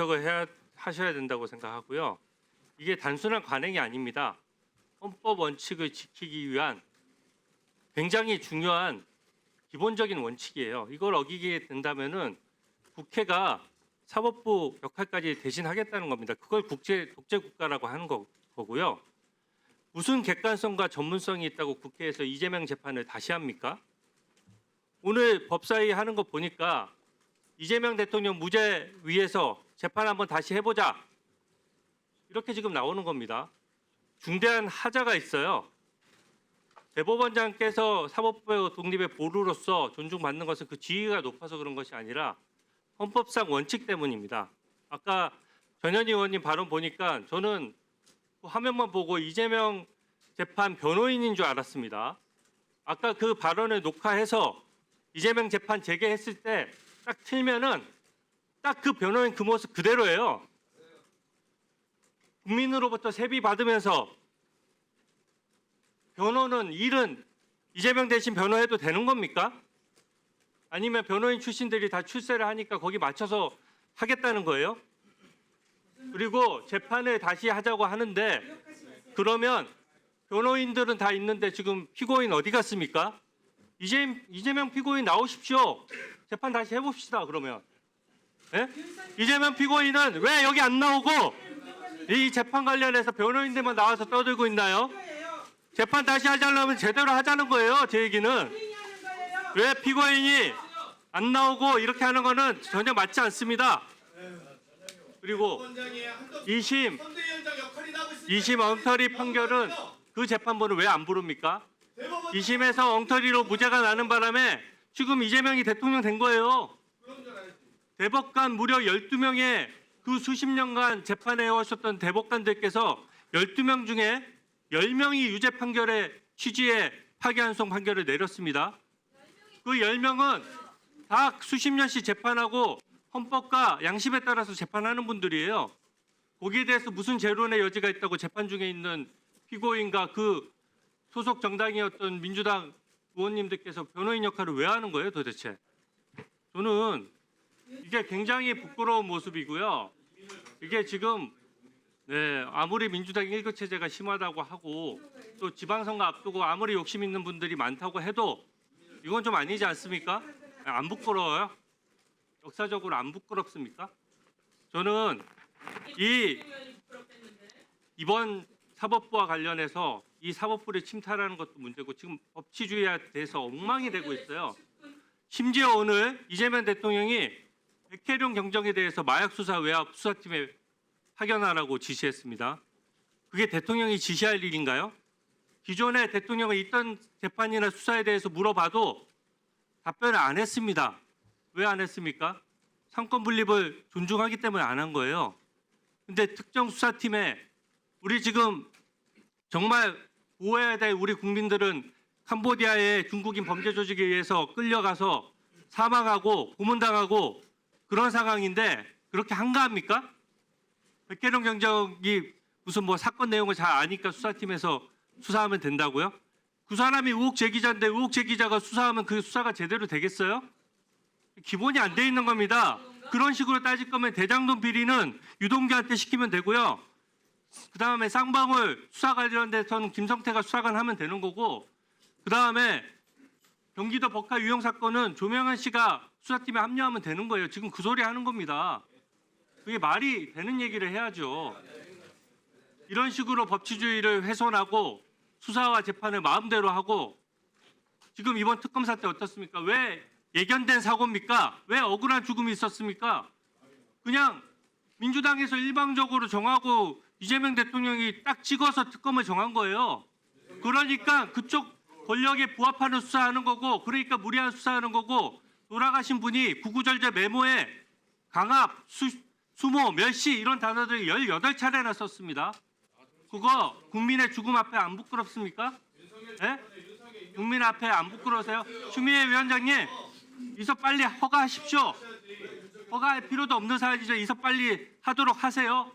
이석을 해야 하셔야 된다고 생각하고요. 이게 단순한 관행이 아닙니다. 헌법 원칙을 지키기 위한 굉장히 중요한 기본적인 원칙이에요. 이걸 어기게 된다면은 국회가 사법부 역할까지 대신하겠다는 겁니다. 그걸 국제 독재 국가라고 하는 거, 거고요. 무슨 객관성과 전문성이 있다고 국회에서 이재명 재판을 다시 합니까? 오늘 법사위 하는 거 보니까 이재명 대통령 무죄 위해서 재판 한번 다시 해보자 이렇게 지금 나오는 겁니다. 중대한 하자가 있어요. 대법원장께서 사법부 독립의 보루로서 존중받는 것은 그 지위가 높아서 그런 것이 아니라 헌법상 원칙 때문입니다. 아까 전현 의원님 발언 보니까 저는 그 화면만 보고 이재명 재판 변호인인 줄 알았습니다. 아까 그 발언을 녹화해서 이재명 재판 재개했을 때 딱 틀면은 딱 그 변호인 그 모습 그대로예요. 국민으로부터 세비 받으면서 변호는 일은 이재명 대신 변호해도 되는 겁니까? 아니면 변호인 출신들이 다 출세를 하니까 거기 맞춰서 하겠다는 거예요? 그리고 재판을 다시 하자고 하는데 그러면 변호인들은 다 있는데 지금 피고인 어디 갔습니까? 이재, 이재명 피고인 나오십시오. 재판 다시 해봅시다. 그러면 예? 이재명 피고인은 왜 여기 안 나오고 이 재판 관련해서 변호인들만 나와서 떠들고 있나요? 재판 다시 하자려면 제대로 하자는 거예요. 제 얘기는 왜 피고인이 안 나오고 이렇게 하는 거는 전혀 맞지 않습니다. 그리고 원장이 한덕수 2심 선대위원장 역할이 나고 있습니다. 2심 엉터리 판결은 그 재판부는 왜 안 부릅니까? 대법원 2심에서 엉터리로 무죄가 나는 바람에 지금 이재명이 대통령 된 거예요. 대법관 무려 12명의 그 수십 년간 재판해 오셨던 대법관들께서 12명 중에 10명이 유죄 판결의 취지에 파기환송 판결을 내렸습니다. 그 10명은 다 수십 년씩 재판하고 헌법과 양심에 따라서 재판하는 분들이에요. 거기에 대해서 무슨 재론의 여지가 있다고 재판 중에 있는 피고인과 그 소속 정당이었던 민주당 의원님들께서 변호인 역할을 왜 하는 거예요 도대체? 저는 이게 굉장히 부끄러운 모습이고요. 이게 지금 네, 아무리 민주당 일거 체제가 심하다고 하고 또 지방선거 앞두고 아무리 욕심 있는 분들이 많다고 해도 이건 좀 아니지 않습니까? 안 부끄러워요? 역사적으로 안 부끄럽습니까? 저는 이 이번 사법부와 관련해서 이 사법부를 침탈하는 것도 문제고 지금 법치주의에 대해서 엉망이 되고 있어요. 심지어 오늘 이재명 대통령이 백혜룡 경정에 대해서 마약 수사 외압 수사팀에 파견하라고 지시했습니다. 그게 대통령이 지시할 일인가요? 기존에 대통령이 있던 재판이나 수사에 대해서 물어봐도 답변을 안 했습니다. 왜 안 했습니까? 상권 분립을 존중하기 때문에 안 한 거예요. 근데 특정 수사팀에 우리 지금 정말 보호해야 될 우리 국민들은 캄보디아의 중국인 범죄 조직에 의해서 끌려가서 사망하고 고문당하고 그런 상황인데 그렇게 한가합니까? 백혜령 경정이 무슨 뭐 사건 내용을 잘 아니까 수사팀에서 수사하면 된다고요? 그 사람이 의혹 제기자인데 의혹 제기자가 수사하면 그 수사가 제대로 되겠어요? 기본이 안 돼 있는 겁니다. 그런 식으로 따질 거면 대장동 비리는 유동규한테 시키면 되고요. 그 다음에 쌍방울 수사 관련돼서는 김성태가 수사관 하면 되는 거고 그 다음에 경기도 법카 유형 사건은 조명현 씨가 수사팀에 합류하면 되는 거예요. 지금 그 소리 하는 겁니다. 그게 말이 되는 얘기를 해야죠. 이런 식으로 법치주의를 훼손하고 수사와 재판을 마음대로 하고 지금 이번 특검 사태 어떻습니까? 왜 예견된 사고입니까? 왜 억울한 죽음이 있었습니까? 그냥 민주당에서 일방적으로 정하고 이재명 대통령이 딱 찍어서 특검을 정한 거예요. 그러니까 그쪽 권력에 부합하는 수사하는 거고 그러니까 무리한 수사하는 거고 돌아가신 분이 구구절절 메모에 강압, 수, 수모, 멸시 이런 단어들을 18차례나 썼습니다. 그거 국민의 죽음 앞에 안 부끄럽습니까? 예? 국민 앞에 안 부끄러우세요? 추미애 위원장님 이석 빨리 허가하십시오. 허가할 필요도 없는 사안이죠. 이석 빨리 하도록 하세요.